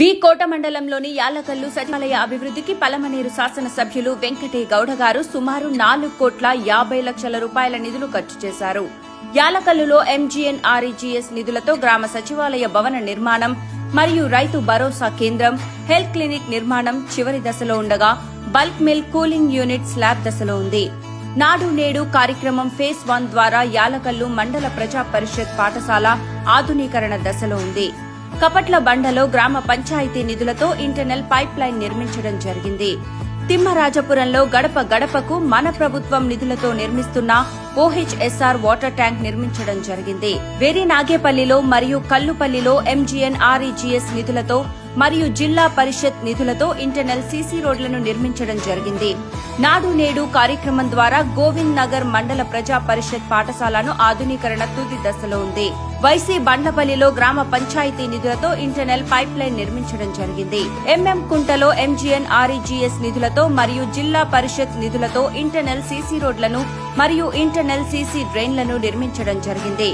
వి కోట మండలంలోని యాలకల్లు సచివాలయ అభివృద్ధికి పలమనేరు శాసనసభ్యులు వెంకటే గౌడ గారు సుమారు నాలుగు కోట్ల యాభై లక్షల రూపాయల నిధులు ఖర్చు చేశారు. యాలకల్లులో ఎంజీఎన్ ఆర్ఈజీఎస్ నిధులతో గ్రామ సచివాలయ భవన నిర్మాణం మరియు రైతు భరోసా కేంద్రం హెల్త్ క్లినిక్ నిర్మాణం చివరి దశలో ఉండగా bulk milk cooling unit slab దశలో ఉంది. నాడు నేడు కార్యక్రమం ఫేజ్ వన్ ద్వారా యాలకల్లు మండల ప్రజా పరిషత్ పాఠశాల ఆధునీకరణ దశలో ఉంది. కపట్ల బండలో గ్రామ పంచాయతీ నిధులతో ఇంటర్నల్ పైప్ లైన్ నిర్మించడం జరిగింది. తిమ్మరాజపురంలో గడప గడపకు మన ప్రభుత్వం నిధులతో నిర్మిస్తున్న ఓహెచ్ఎస్ఆర్ వాటర్ ట్యాంక్ నిర్మించడం జరిగింది. వేరే నాగేపల్లిలో మరియు కల్లుపల్లిలో ఎంజీఎన్ ఆర్ఈజీఎస్ నిధులతో మరియు జిల్లా పరిషత్ నిధులతో ఇంటర్నల్ సీసీ రోడ్లను నిర్మించడం జరిగింది. నాడు నేడు కార్యక్రమం ద్వారా గోవింద్ నగర్ మండల ప్రజా పరిషత్ పాఠశాలను ఆధునీకరణ తుది దశలో ఉంది. వైసీ బండ్లపల్లిలో గ్రామ పంచాయతీ నిధులతో ఇంటర్నల్ పైప్ లైన్ నిర్మించడం జరిగింది. ఎంఎం కుంటలో ఎంజీఎన్ ఆర్ఈజీఎస్ నిధులతో మరియు జిల్లా పరిషత్ నిధులతో ఇంటర్నల్ సీసీ రోడ్లను మరియు ఇంటర్నల్ సీసీ డ్రైన్లను నిర్మించడం జరిగింది.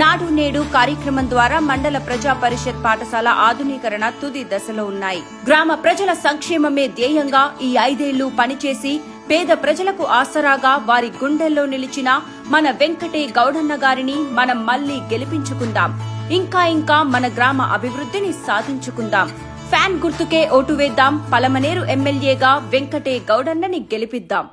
నాడు నేడు కార్యక్రమం ద్వారా మండల ప్రజా పరిషత్ పాఠశాల ఆధునీకరణ తుది దశలో ఉన్నాయి. గ్రామ ప్రజల సంక్షేమమే ధ్యేయంగా ఈ ఐదేళ్ళు పనిచేసి పేద ప్రజలకు ఆసరాగా వారి గుండెల్లో నిలిచిన మన వెంకటే గౌడన్న గారిని మనం మళ్ళీ గెలిపించుకుందాం. ఇంకా ఇంకా మన గ్రామ అభివృద్ధిని సాధించుకుందాం. ఫ్యాన్ గుర్తుకే ఓటు వేద్దాం. పలమనేరు ఎమ్మెల్యేగా వెంకటే గౌడన్నని గెలిపిద్దాం.